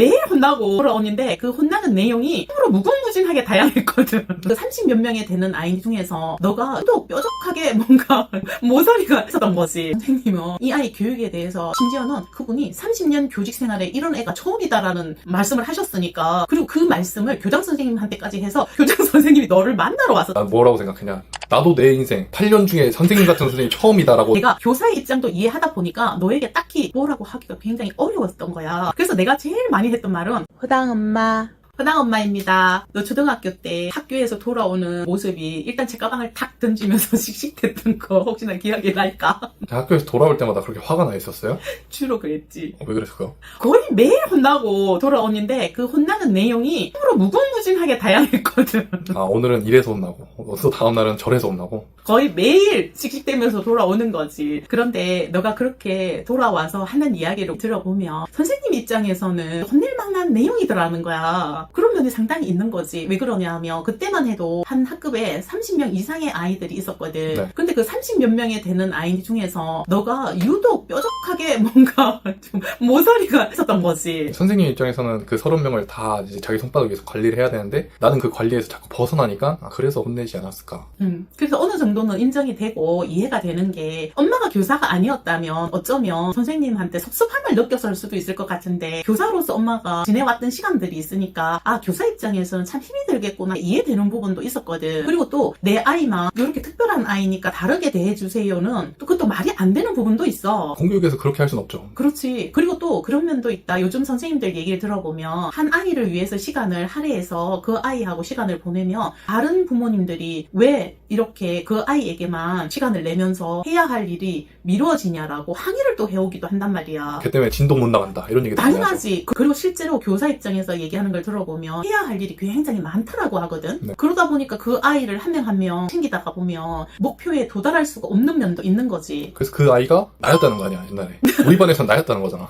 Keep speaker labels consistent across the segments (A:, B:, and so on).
A: 매일 혼나고 돌아오는데 그 혼 나는 내용이 참으로 무궁무진하게 다양했거든. 그 30몇 명이 되는 아이 중에서 너가 또 뾰족하게 뭔가 모서리가 있었던 거지. 선생님은 이 아이 교육에 대해서 심지어는 그분이 30년 교직 생활에 이런 애가 처음이다라는 말씀을 하셨으니까 그리고 그 말씀을 교장 선생님한테까지 해서 교장 선생님이 너를 만나러 와서
B: 난 뭐라고 생각하냐. 나도 내 인생 8년 중에 선생님 같은 선생님이 처음이다라고.
A: 내가 교사의 입장도 이해하다 보니까 너에게 딱히 뭐라고 하기가 굉장히 어려웠던 거야. 그래서 내가 제일 많이 했던 말은 허당 엄마. 허당 엄마입니다. 너 초등학교 때 학교에서 돌아오는 모습이 일단 제 가방을 탁 던지면서 씩씩댔던 거 혹시나 기억이 날까?
B: 학교에서 돌아올 때마다 그렇게 화가 나 있었어요?
A: 주로 그랬지.
B: 어, 왜 그랬을까요?
A: 거의 매일 혼나고 돌아오는데 그 혼나는 내용이 참으로 무궁무진하게 다양했거든.
B: 아, 오늘은 이래서 혼나고, 어, 또 다음 날은 저래서 혼나고.
A: 거의 매일 씩씩대면서 돌아오는 거지. 그런데 너가 그렇게 돌아와서 하는 이야기를 들어보면 선생님 입장에서는 혼낼 만한 내용이더라는 거야. 그런 면이 상당히 있는 거지. 왜 그러냐면 그때만 해도 한 학급에 30명 이상의 아이들이 있었거든.
B: 네.
A: 근데 그 30 몇 명이 되는 아이 중에서 너가 유독 뾰족하게 뭔가 좀 모서리가 있었던 거지.
B: 선생님 입장에서는 그 30명을 다 이제 자기 손바닥 위에서 관리를 해야 되는데 나는 그 관리에서 자꾸 벗어나니까 아, 그래서 혼내지 않았을까.
A: 음, 그래서 어느 정도 는 인정이 되고 이해가 되는 게 엄마가 교사가 아니었다면 어쩌면 선생님한테 섭섭함을 느꼈을 수도 있을 것 같은데 교사로서 엄마가 지내왔던 시간들이 있으니까 아 교사 입장에서는 참 힘이 들겠구나 이해되는 부분도 있었거든 그리고 또 내 아이만 이렇게 특별한 아이니까 다르게 대해주세요는 또 그것도 말이 안 되는 부분도 있어
B: 공교육에서 그렇게 할 순 없죠.
A: 그렇지. 그리고 또 그런 면도 있다. 요즘 선생님들 얘기를 들어보면 한 아이를 위해서 시간을 할애해서 그 아이하고 시간을 보내면 다른 부모님들이 왜 이렇게 그 아이에게만 시간을 내면서 해야 할 일이 미뤄지냐라고 항의를 또 해오기도 한단 말이야.
B: 걔 때문에 진동 못 나간다. 이런 얘기 많이 하죠.
A: 당연하지. 그- 그리고 실제로 교사 입장에서 얘기하는 걸 들어보면 해야 할 일이 굉장히 많다라고 하거든.
B: 네.
A: 그러다 보니까 그 아이를 한 명 한 명 챙기다가 보면 목표에 도달할 수가 없는 면도 있는 거지.
B: 그래서 그 아이가 나였다는 거 아니야, 옛날에. 우리 반에선 나였다는 거잖아.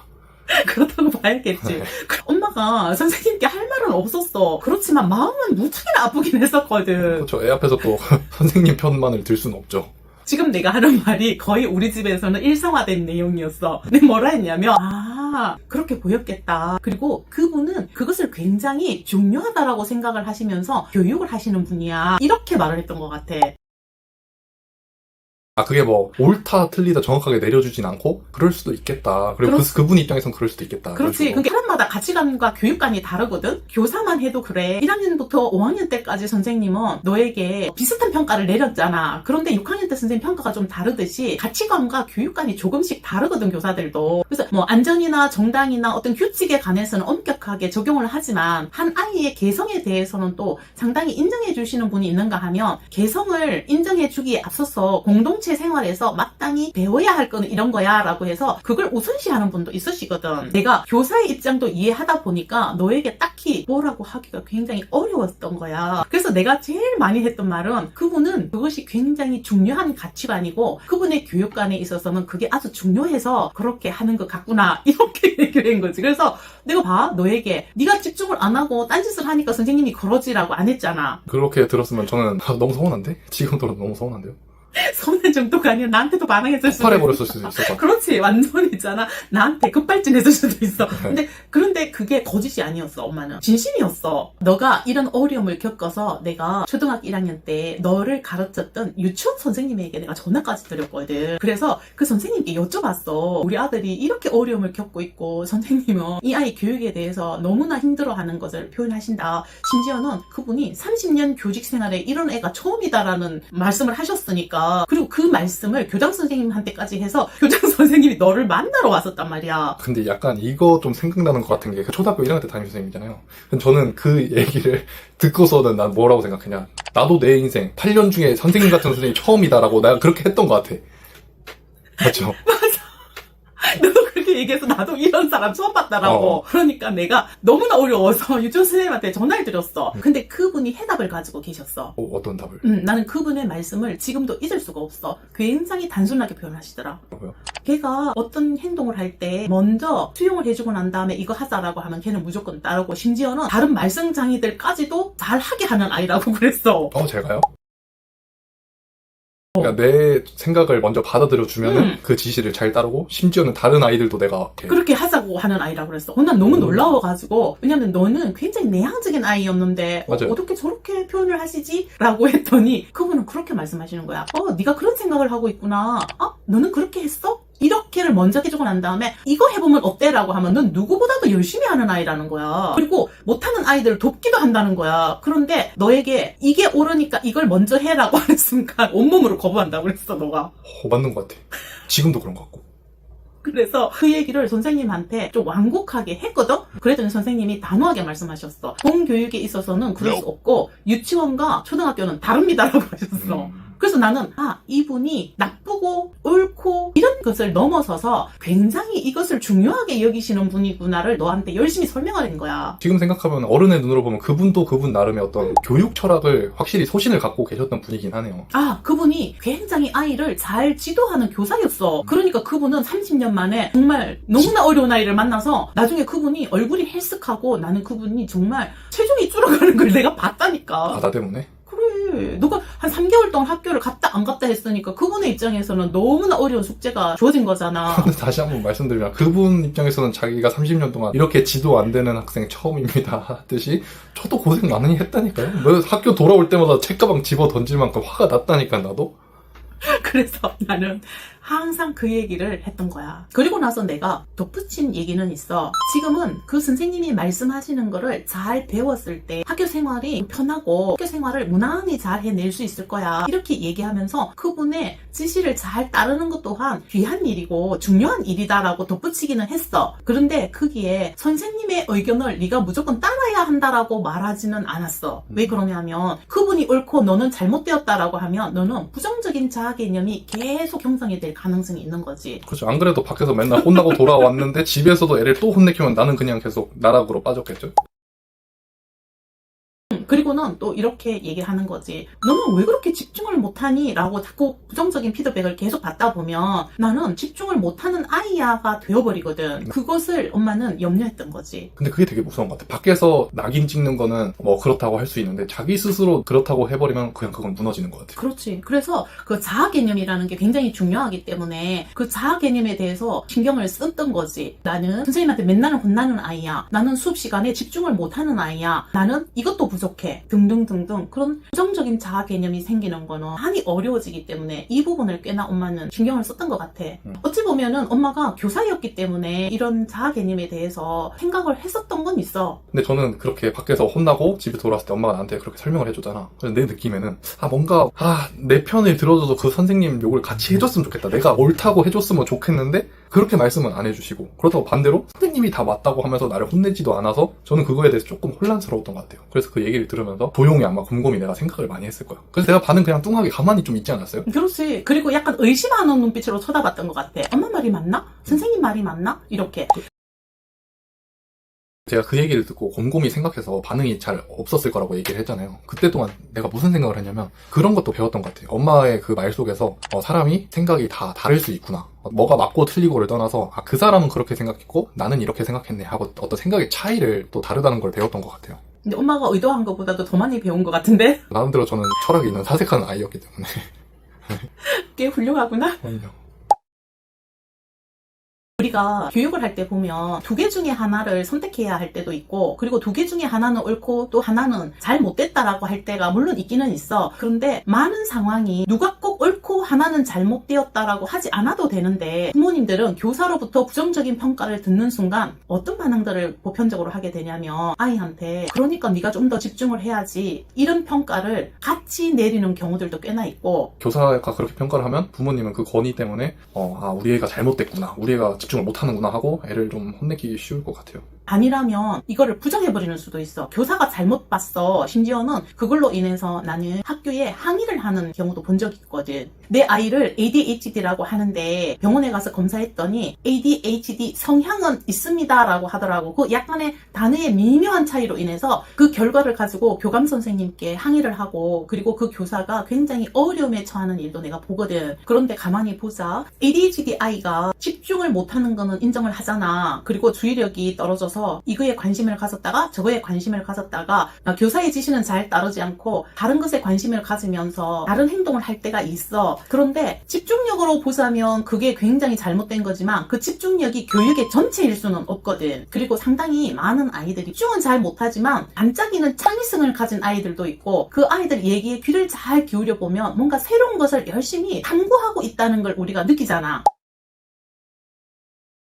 A: 그렇다고 봐야겠지.
B: 네.
A: 그 엄마가 선생님께 할 말은 없었어. 그렇지만 마음은 무척이나 아프긴 했었거든.
B: 그렇죠. 애 앞에서 또 선생님 편만을 들 수는 없죠.
A: 지금 내가 하는 말이 거의 우리 집에서는 일상화된 내용이었어. 근데 뭐라 했냐면, 아, 그렇게 보였겠다. 그리고 그분은 그것을 굉장히 중요하다라고 생각을 하시면서 교육을 하시는 분이야. 이렇게 말을 했던 것 같아.
B: 아, 그게 뭐, 옳다, 틀리다 정확하게 내려주진 않고, 그럴 수도 있겠다. 그리고
A: 그렇지.
B: 그, 그분 입장에선 그럴 수도 있겠다.
A: 그렇지. 그게 사람마다 가치관과 교육관이 다르거든? 교사만 해도 그래. 1학년부터 5학년 때까지 선생님은 너에게 비슷한 평가를 내렸잖아. 그런데 6학년 때 선생님 평가가 좀 다르듯이 가치관과 교육관이 조금씩 다르거든, 교사들도. 그래서 뭐 안전이나 정당이나 어떤 규칙에 관해서는 엄격하게 적용을 하지만 한 아이의 개성에 대해서는 또 상당히 인정해 주시는 분이 있는가 하면 개성을 인정해 주기에 앞서서 공동체 생활에서 마땅히 배워야 할 거는 이런 거야 라고 해서 그걸 우선시하는 분도 있으시거든. 내가 교사의 입장도 이해하다 보니까 너에게 딱히 뭐라고 하기가 굉장히 어려웠던 거야. 그래서 내가 제일 많이 했던 말은 그분은 그것이 굉장히 중요한 가치관이고 그분의 교육관에 있어서는 그게 아주 중요해서 그렇게 하는 것 같구나. 이렇게 얘기를 한 거지. 그래서 내가 봐 너에게 네가 집중을 안 하고 딴짓을 하니까 선생님이 그러지라고 안 했잖아.
B: 그렇게 들었으면 저는 아, 너무 서운한데? 지금 들어도 너무 서운한데요?
A: 서운한 정도가 아니라 나한테도 반항했을 수도 있어.
B: 폭발해버렸을 수도 같아요.
A: 그렇지. 완전 있잖아. 나한테 급발진했을 수도 있어.
B: 네.
A: 근데 그런데 그게 거짓이 아니었어 엄마는. 진심이었어. 너가 이런 어려움을 겪어서 내가 초등학교 1학년 때 너를 가르쳤던 유치원 선생님에게 내가 전화까지 드렸거든. 그래서 그 선생님께 여쭤봤어. 우리 아들이 이렇게 어려움을 겪고 있고 선생님은 이 아이 교육에 대해서 너무나 힘들어하는 것을 표현하신다. 심지어는 그분이 30년 교직 생활에 이런 애가 처음이다라는 말씀을 하셨으니까 그리고 그 말씀을 교장 선생님한테까지 해서 교장 선생님이 너를 만나러 왔었단 말이야.
B: 근데 약간 이거 좀 생각나는 것 같은 게그 초등학교 1학년 때 담임 선생님이잖아요. 저는 그 얘기를 듣고서는 난 뭐라고 생각하냐. 나도 내 인생 8년 중에 선생님 같은 선생님이 처음이다라고 내가 그렇게 했던 것 같아. 맞죠?
A: 얘기해서 나도 이런 사람 처음 봤다라고.
B: 어.
A: 그러니까 내가 너무나 어려워서 유치원 선생님한테 전화를 드렸어.
B: 음.
A: 근데 그분이 해답을 가지고 계셨어.
B: 어, 어떤 답을?
A: 음, 나는 그분의 말씀을 지금도 잊을 수가 없어. 굉장히 단순하게 표현하시더라.
B: 뭐라고요?
A: 걔가 어떤 행동을 할 때 먼저 수용을 해주고 난 다음에 이거 하자라고 하면 걔는 무조건 따르고 심지어는 다른 말썽장이들까지도 잘 하게 하는 아이라고 그랬어.
B: 어, 제가요? 그러니까 내 생각을 먼저 받아들여 주면은
A: 음.
B: 그 지시를 잘 따르고 심지어는 다른 아이들도 내가 이렇게
A: 그렇게 하자고 하는 아이라 그랬어. 난 너무
B: 음.
A: 놀라워가지고 왜냐면 너는 굉장히 내향적인 아이였는데 어,
B: 맞아요.
A: 어떻게 저렇게 표현을 하시지? 라고 했더니 그분은 그렇게 말씀하시는 거야. 어, 네가 그런 생각을 하고 있구나. 어, 너는 그렇게 했어? 이렇게를 먼저 해주고 난 다음에 이거 해보면 어때? 라고 하면 넌 누구보다도 열심히 하는 아이라는 거야. 그리고 못하는 아이들을 돕기도 한다는 거야. 그런데 너에게 이게 옳으니까 이걸 먼저 해라고 하는 순간 온몸으로 거부한다고 그랬어, 너가.
B: 어, 맞는 것 같아. 지금도 그런 것 같고.
A: 그래서 그 얘기를 선생님한테 좀 완곡하게 했거든? 그랬더니 선생님이 단호하게 말씀하셨어. 공교육에 있어서는 그럴 수 없고, 유치원과 초등학교는 다릅니다라고 하셨어.
B: 음.
A: 그래서 나는, 아, 이분이 나쁘고, 옳고, 이런 것을 넘어서서 굉장히 이것을 중요하게 여기시는 분이구나를 너한테 열심히 설명하는 거야.
B: 지금 생각하면 어른의 눈으로 보면 그분도 그분 나름의 어떤 교육 철학을 확실히 소신을 갖고 계셨던 분이긴 하네요.
A: 아, 그분이 굉장히 아이를 잘 지도하는 교사였어. 그러니까 그분은 30년 만에 정말 너무나 어려운 아이를 만나서 나중에 그분이 얼굴이 헬쓱하고 나는 그분이 정말 체중이 줄어가는 걸 내가 봤다니까.
B: 아, 나 때문에?
A: 너가 한 3개월 동안 학교를 갔다 안 갔다 했으니까 그분의 입장에서는 너무나 어려운 숙제가 주어진 거잖아.
B: 근데 다시 한번 말씀드리면 그분 입장에서는 자기가 30년 동안 이렇게 지도 안 되는 학생 처음입니다 하듯이 저도 고생 많이 했다니까요. 뭐 학교 돌아올 때마다 책가방 집어 던질 만큼 화가 났다니까 나도.
A: 그래서 나는 항상 그 얘기를 했던 거야. 그리고 나서 내가 덧붙인 얘기는 있어. 지금은 그 선생님이 말씀하시는 거를 잘 배웠을 때 학교 생활이 편하고 학교 생활을 무난히 잘 해낼 수 있을 거야. 이렇게 얘기하면서 그분의 지시를 잘 따르는 것 또한 귀한 일이고 중요한 일이다라고 덧붙이기는 했어. 그런데 거기에 선생님의 의견을 네가 무조건 따라야 한다라고 말하지는 않았어. 왜 그러냐면 그분이 옳고 너는 잘못되었다라고 하면 너는 부정적인 자아 개념이 계속 형성이 될 가능성이 있는 거지.
B: 그렇죠. 안 그래도 밖에서 맨날 혼나고 돌아왔는데 집에서도 애를 또 혼내키면 나는 그냥 계속 나락으로 빠졌겠죠.
A: 음, 그리고는 또 이렇게 얘기하는 거지. 너는 왜 그렇게 집중을 못하니? 라고 자꾸 부정적인 피드백을 계속 받다 보면 나는 집중을 못하는 아이야가 되어버리거든. 그것을 엄마는 염려했던 거지.
B: 근데 그게 되게 무서운 것 같아. 밖에서 낙인 찍는 거는 뭐 그렇다고 할 수 있는데 자기 스스로 그렇다고 해버리면 그냥 그건 무너지는 것 같아.
A: 그렇지. 그래서 그 자아 개념이라는 게 굉장히 중요하기 때문에 그 자아 개념에 대해서 신경을 썼던 거지. 나는 선생님한테 맨날 혼나는 아이야. 나는 수업 시간에 집중을 못하는 아이야. 나는 이것도 부 족해. 등등등등 그런 부정적인 자아 개념이 생기는 거는 많이 어려워지기 때문에 이 부분을 꽤나 엄마는 신경을 썼던 것 같아.
B: 음.
A: 어찌 보면은 엄마가 교사였기 때문에 이런 자아 개념에 대해서 생각을 했었던 건 있어.
B: 근데 저는 그렇게 밖에서 혼나고 집에 돌아왔을 때 엄마가 나한테 그렇게 설명을 해줬잖아. 그래서 내 느낌에는 아 뭔가 아 내 편을 들어줘서 그 선생님 욕을 같이 해줬으면 좋겠다. 내가 옳다고 해줬으면 좋겠는데 그렇게 말씀은 안 해주시고 그렇다고 반대로 선생님이 다 맞다고 하면서 나를 혼내지도 않아서 저는 그거에 대해서 조금 혼란스러웠던 것 같아요. 그래서 그 얘기를 들으면서 조용히 아마 곰곰이 내가 생각을 많이 했을 거야. 그래서 내가 반은 그냥 뚱하게 가만히 좀 있지 않았어요?
A: 그렇지. 그리고 약간 의심하는 눈빛으로 쳐다봤던 것 같아. 엄마 말이 맞나? 선생님 말이 맞나? 이렇게.
B: 제가 그 얘기를 듣고 곰곰이 생각해서 반응이 잘 없었을 거라고 얘기를 했잖아요. 그때 동안 내가 무슨 생각을 했냐면 그런 것도 배웠던 것 같아요. 엄마의 그 말 속에서 어, 사람이 생각이 다 다를 수 있구나. 어, 뭐가 맞고 틀리고를 떠나서 아, 그 사람은 그렇게 생각했고 나는 이렇게 생각했네 하고 어떤 생각의 차이를 또 다르다는 걸 배웠던 것 같아요.
A: 근데 엄마가 의도한 것보다도 더 많이 배운 것 같은데?
B: 나름대로 저는 철학이 있는 사색하는 아이였기 때문에.
A: 꽤 훌륭하구나.
B: 그럼요.
A: 우리가 교육을 할 때 보면 두 개 중에 하나를 선택해야 할 때도 있고 그리고 두 개 중에 하나는 옳고 또 하나는 잘 못됐다라고 할 때가 물론 있기는 있어. 그런데 많은 상황이 누가 꼭 옳고 하나는 잘못되었다라고 하지 않아도 되는데 부모님들은 교사로부터 부정적인 평가를 듣는 순간 어떤 반응들을 보편적으로 하게 되냐면 아이한테 그러니까 네가 좀 더 집중을 해야지 이런 평가를 같이 내리는 경우들도 꽤나 있고
B: 교사가 그렇게 평가를 하면 부모님은 그 권위 때문에 어, 아 우리 애가 잘못됐구나. 우리 애가 집중을 못하는구나 하고 애를 좀 혼내기 쉬울 것 같아요.
A: 아니라면 이거를 부정해버리는 수도 있어. 교사가 잘못 봤어. 심지어는 그걸로 인해서 나는 학교에 항의를 하는 경우도 본 적이 있거든. 내 아이를 ADHD라고 하는데 병원에 가서 검사했더니 ADHD 성향은 있습니다라고 하더라고. 그 약간의 단어의 미묘한 차이로 인해서 그 결과를 가지고 교감 선생님께 항의를 하고 그리고 그 교사가 굉장히 어려움에 처하는 일도 내가 보거든. 그런데 가만히 보자. ADHD 아이가 집중을 못하는 거는 인정을 하잖아. 그리고 주의력이 떨어져서 하면서 이거에 관심을 가졌다가 저거에 관심을 가졌다가 어, 교사의 지시는 잘 따르지 않고 다른 것에 관심을 가지면서 다른 행동을 할 때가 있어. 그런데 집중력으로 보자면 그게 굉장히 잘못된 거지만 그 집중력이 교육의 전체일 수는 없거든. 그리고 상당히 많은 아이들이 집중은 잘 못하지만 반짝이는 창의성을 가진 아이들도 있고 그 아이들 얘기에 귀를 잘 기울여 보면 뭔가 새로운 것을 열심히 탐구하고 있다는 걸 우리가 느끼잖아.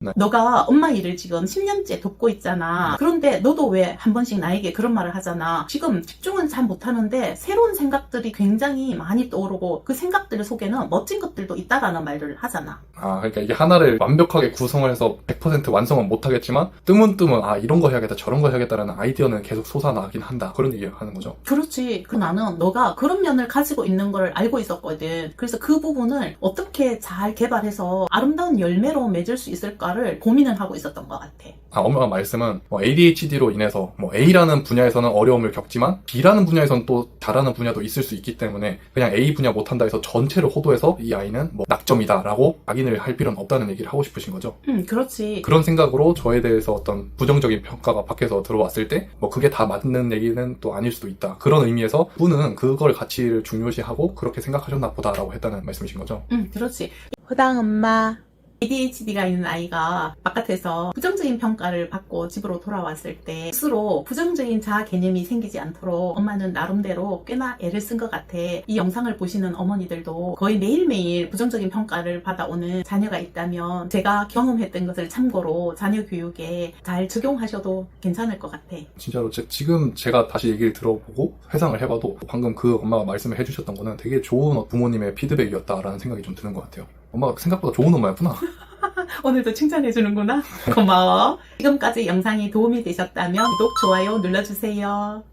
B: 네.
A: 너가 엄마 일을 지금 10년째 돕고 있잖아. 그런데 너도 왜 한 번씩 나에게 그런 말을 하잖아. 지금 집중은 잘 못하는데 새로운 생각들이 굉장히 많이 떠오르고 그 생각들 속에는 멋진 것들도 있다라는 말을 하잖아.
B: 아, 그러니까 이게 하나를 완벽하게 구성을 해서 100% 완성은 못하겠지만, 뜨문뜨문, 아, 이런 거 해야겠다, 저런 거 해야겠다라는 아이디어는 계속 솟아나긴 한다. 그런 얘기 하는 거죠.
A: 그렇지. 그 나는 너가 그런 면을 가지고 있는 걸 알고 있었거든. 그래서 그 부분을 어떻게 잘 개발해서 아름다운 열매로 맺을 수 있을까 를 고민을 하고 있었던 것 같아.
B: 아, 엄마가 말씀은 뭐 ADHD로 인해서 뭐 A라는 분야에서는 어려움을 겪지만 B라는 분야에서는 또 잘하는 분야도 있을 수 있기 때문에 그냥 A 분야 못한다 해서 전체를 호도해서 이 아이는 뭐 낙점이다라고 악인을 할 필요는 없다는 얘기를 하고 싶으신 거죠.
A: 응, 그렇지.
B: 그런 생각으로 저에 대해서 어떤 부정적인 평가가 밖에서 들어왔을 때 뭐 그게 다 맞는 얘기는 또 아닐 수도 있다. 그런 의미에서 분은 그걸 가치를 중요시하고 그렇게 생각하셨나 보다라고 했다는 말씀이신 거죠.
A: 응, 그렇지. 허당 엄마. ADHD가 있는 아이가 바깥에서 부정적인 평가를 받고 집으로 돌아왔을 때 스스로 부정적인 자아 개념이 생기지 않도록 엄마는 나름대로 꽤나 애를 쓴 것 같아. 이 영상을 보시는 어머니들도 거의 매일매일 부정적인 평가를 받아오는 자녀가 있다면 제가 경험했던 것을 참고로 자녀 교육에 잘 적용하셔도 괜찮을 것 같아.
B: 진짜로 제- 지금 제가 다시 얘기를 들어보고 회상을 해봐도 방금 그 엄마가 말씀을 해주셨던 거는 되게 좋은 부모님의 피드백이었다라는 생각이 좀 드는 것 같아요. 엄마가 생각보다 좋은 엄마였구나.
A: 오늘도 칭찬해주는구나. 고마워. 지금까지 영상이 도움이 되셨다면 구독, 좋아요 눌러주세요.